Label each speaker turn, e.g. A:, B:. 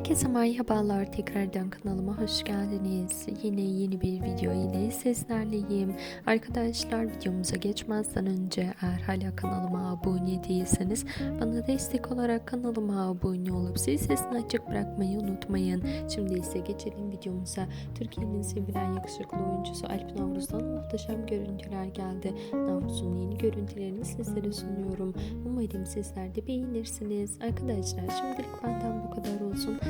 A: Herkese merhabalar tekrardan kanalıma hoş geldiniz. Yine yeni bir video ile sizlerleyim. Arkadaşlar videomuza geçmezden önce eğer hala kanalıma abone değilseniz bana destek olarak kanalıma abone olup zil sesini açık bırakmayı unutmayın. Şimdi ise geçelim videomuza. Türkiye'nin sevilen yakışıklı oyuncusu Alp Navruz'dan muhteşem görüntüler geldi. Navruz'un yeni görüntülerini sizlere sunuyorum. Umarım sizler de beğenirsiniz. Arkadaşlar şimdilik benden bu kadar olsun.